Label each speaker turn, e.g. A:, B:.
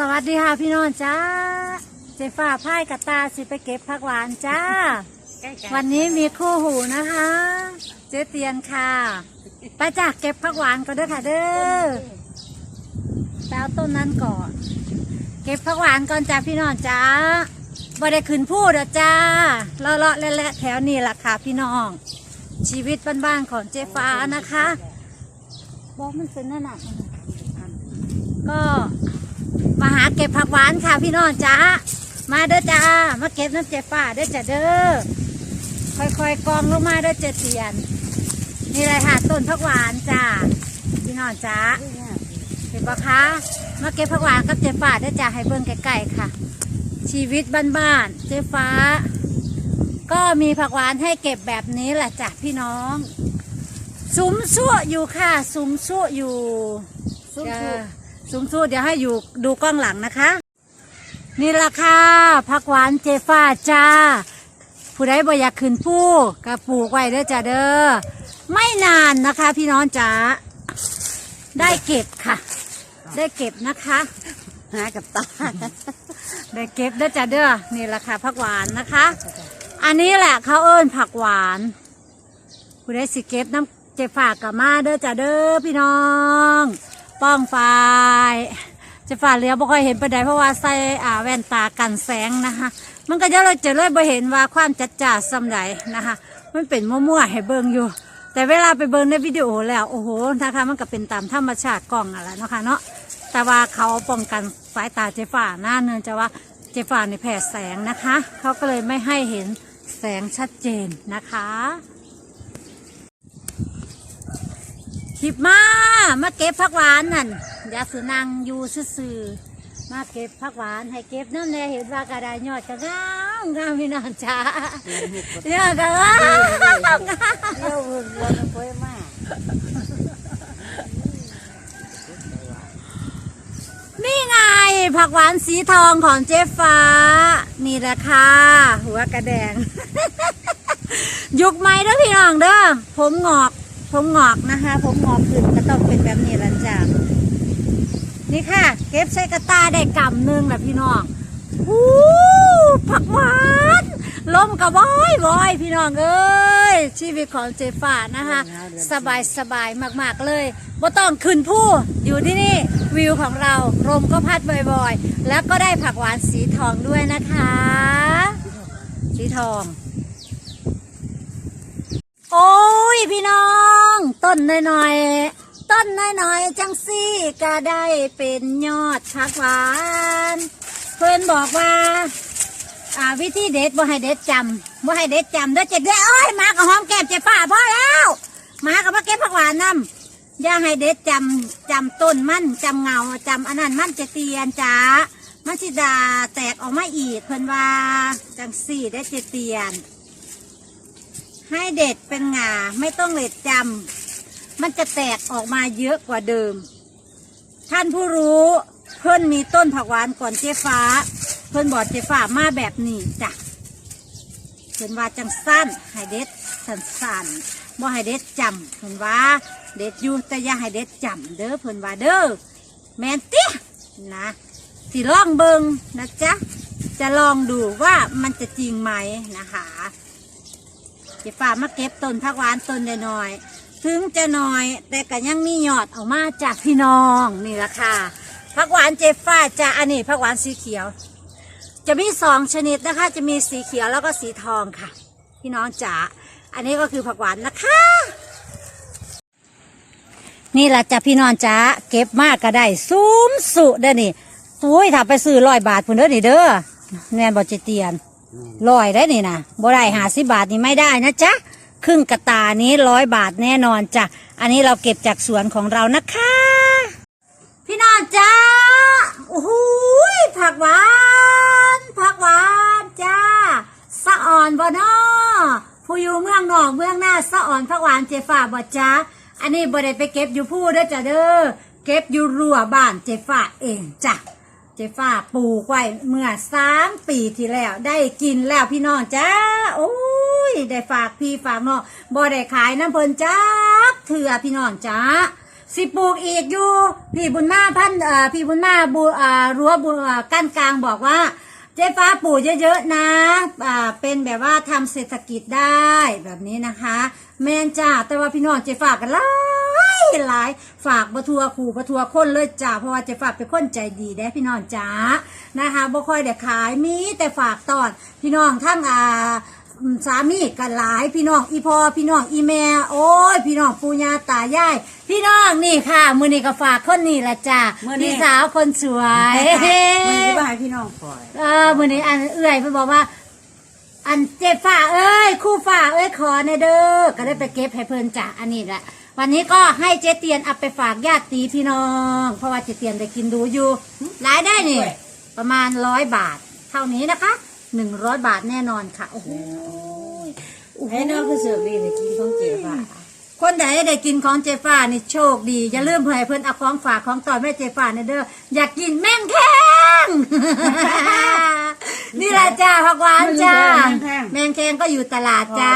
A: สวัสดีค่ะพี่น้องจ้า เจฟ้าพายกับตาสิไปเก็บผักหวานจ้า วันนี้มีคู่หูนะคะ เจ๊เตียนค่ะไปจากเก็บผักหวานก็เด้อค่ะเด้อแปเอาต้นนั้นก่อน เก็บผักหวานก่อนจ้าพี่น้องจ้าบ่ได้ขึ้นพูดเด้อจ้าเลาะเลาะๆและๆแถวนี้ล่ะค่ะพี่น้อง ชีวิตบ้านๆของเจ๊ฟ้านะคะบอกมันเป็นนั่นน่ะก็ มาหาเก็บผักหวานค่ะพี่น้องจ้ามาเด้อจ้า มาเก็บน้ำเจ๊ฟ้าเด้อจ้าเด้อค่อยๆกองลงมาเด้วยเจ็ดเตียนนี่เลยค่ะต้นผักหวานจ้าพี่น้องจ้าเห็นปะคะมาเก็บผักหวานกับเจ๊ฟ้าได้จ้าให้เบิ่งใกล้ๆค่ะ ชีวิตบ้านๆเจ๊ฟ้า ก็มีผักหวานให้เก็บแบบนี้แหละจ้ะพี่น้องซุ้มซั่วอยู่ค่ะซุ้มซั่วอยู่
B: ซุ้มซั่ว
A: ซุ้มซั่วเดี๋ยวให้อยู่ดูกล้องหลังนะคะ นี่ละค่ะผักหวานเจฟ้าจ้า ผู้ใดบ่อยากขึ้นผู้ก็ปลูกไว้เด้อจ้าเด้อไม่นานนะคะ พี่น้องจ๋าได้เก็บค่ะ ได้เก็บนะคะ
B: หากับตา
A: ได้เก็บเด้อจ้าเด้อนี่ละค่ะผักหวานนะคะ อันนี้แหละเขาเอิ้นผักหวานผู้ใดสิเก็บน้ำเจ็บฝากกับมาเด้อจ้าเด้อพี่น้อง ป้องฝ่ายเจะฝ่าเลี้ยวบ่ค่อยเห็นไปไดเพราะว่าใส่อ่าแว่นตากันแสงนะคะ มันก็จะเลยจะเลยบ่เห็นว่าความจัดจ้าสำใดนะคะ มันเป็นมั่วๆให้เบิ่งอยู่ แต่เวลาไปเบิ่งในวิดีโอแล้วโอ้โหนะคะมันก็เป็นตามธรรมชาติกล้องอะไรนะคะเนาะแต่ว่าเขาป้องกันสายตาเจฝ่าหน้าเนื่องจากว่าเจฝ่าในแผ่แสงนะคะ เขาก็เลยไม่ให้เห็นแสงชัดเจนนะคะคลิปมา มาเก็บผักหวานนั่นยาสุนังอยู่ซื่อๆมาเก็บผักหวานให้เก็บน้ำแน่เห็นว่ากระไดยอดกระงามงามพี่น้องจ้ายอดกระงามงาม
B: เที่ยววนวนไปมา
A: นี่ไงผักหวานสีทองของเจ๊ฟ้า นี่แหละค่ะหัวกระแดง ยุกไหมเด้อพี่น้องเด้อผมงอก ผมงอกนะคะ ผมงอกขึ้น ต้องเป็นแบบนี้ละจ้ะนี่ค่ะ เก็บใส่กระตาได้กำหนึ่งแหละพี่น้องอู้ผักหวานลมกระบอยบอยพี่น้องเอ้ยชีวิตของเจฟ้านะคะ สบายสบายมาก ๆ เลยบ่ต้องขึ้นผู้อยู่ที่นี่วิวของเราลมก็พัดบ่อยๆ แล้วก็ได้ผักหวานสีทองด้วยนะคะ สีทอง โอ้ยพี่น้อง ต้นน้อยๆ ต้นน้อยๆ จังซี่ก็ได้เป็นยอดผักหวาน เพื่อนบอกว่า อ่าวิธีเด็ดบ่ให้เด็ดจำบ่ให้เด็ดจำเด้อเจ็ดเด้อโอ้ยหมากับหอมแก้มเจ็บฝ่าพอแล้วหมากับมาเก็บผักหวานนำอย่าให้เด็ดจำจำต้นมันจำเงาจำอันนั้นมันจะเตียนจ้ามันสิดาแตกออกมาอีกเพิ่อนว่าจังสี่ได้เจเตียน ให้เด็ดเป็นงาไม่ต้องเด็ดจำ มันจะแตกออกมาเยอะกว่าเดิม ท่านผู้รู้เพื่อนมีต้นผักหวานก่อนเจ๊ฟ้า เพื่อนบอกเจ๊ฟ้ามาแบบนี้จ้ะเพื่นว่าจังสั้นให้เด็ดสั้นสั้นๆบ่ให้เด็ดจำเพื่นว่าเด็ดอยู่แต่อย่าให้เด็ดจำเด้อเพื่นว่าเด้อแมนเตี้นะสิลองเบิงนะจ๊ะจะลองดูว่ามันจะจริงไหมนะคะเจ๊ฟ้ามาเก็บต้นผักหวานต้นน้อยๆ ถึงจะน้อย แต่ก็ยังมียอดออกมาจากพี่น้องนี่แหละค่ะผักหวานเจ๊ฟ้าจะอันนี้ผักหวานสีเขียว จะมีสองชนิดนะคะ จะมีสีเขียวแล้วก็สีทองค่ะ พี่น้องจ๋าอันนี้ก็คือผักหวานนะคะ นี่แหละจ้ะพี่น้องจ๋าเก็บมากก็ได้ซุ้มสุเด้อนี่อุ้ยถ้าไปซื้อร้อยบาทพุ่นเด้อนี่เด้อแม่นบอจเตียนร้อยได้นี่นะบ่ได้หาสิบาทนี่ไม่ได้นะจ๊ะ ครึ่งกระตานี้ร้อยบาทแน่นอนจ้ะ อันนี้เราเก็บจากสวนของเรานะคะ พี่น้องจ้าโอ้โหผักหวาน ผักหวานจ้าสะอ่อนบ่นอผู้อยู่เมืองนอกเมืองหน้าสะอ่อนผักหวานเจฝ่าบ่จ้าอันนี้บ่ได้ไปเก็บอยู่ผู้เด้อจ้ะเด้อเก็บอยู่รั้วบ้านเจฝ่าเองจ้ะเจฟ้าปลูกไว้เมื่อสามปีที่แล้ว ได้กินแล้วพี่น้องจ้าโอ้ ยได้ฝากพี่ฝากน้องบ่ได้ขายน้ำเพลินจ้าเถื่อพี่น้องจ้าสิปลูกอีกอยู่พี่บุญมาพันเอ่อพี่บุญมาบูอ่ารั้วบุอ่ากั้นกลางบอกว่า เจ๊ฟ้าปลูกเยอะๆนะอ่าเป็นแบบว่าทำเศรษฐกิจได้แบบนี้นะคะ แม่นจ้าแต่ว่าพี่น้องเจ๊ฟ้ากันหลายหลายฝากบทัวขู่บทัวคนเลยจ้าเพราะว่าเจ๊ฟ้าเป็นคนใจดีได้พี่น้องจ้านะคะบ่ค่อยได้ขายมีแต่ฝากตอนพี่น้องทั้งอ่า สามีกันหลายพี่น้องอีพอพี่น้องอีแม่โอ้ย พี่น้องปู่ย่าตายายพี่น้องนี่ค่ะ มือนี้ก็ฝากคนนี้ละจ้า
B: มื้อนี้
A: พี่สาวคนสวย
B: มันจะมาให้พี่น้องปล่อย
A: เออมือนี้อันเอื่อยเพิ่นบอกว่า อันเจ็บฝ่าเอ้ยคู่ฝ่าเอ้ยขอในเด้อก็ได้ไปเก็บให้เพิ่นจ้ะอันนี้แหละวันนี้ก็ให้เจ๊เตียนเอาไปฝากญาติพี่น้อง เพราะว่าเจ๊เตียนได้กินดูอยู่รายได้นี่ ประมาณร้อยบาท เท่านี้นะคะ หนึ่งร้อยบาทแน่นอนค่ะ โอ้โห
B: ให้น้องคือเสือกดีในกินของเจ๊ป่ะ
A: คนใดได้กินของเจฟ้านี่โชคดี อย่าลืมเผยเพิ่นเอาของฝากของต่อแม่เจฟ้าเนี่ยเด้ออยากกินแม่งแข้งนี่แหละจ้าผักหวานจ้าแมงแข้งก็อยู่ตลาดจ้า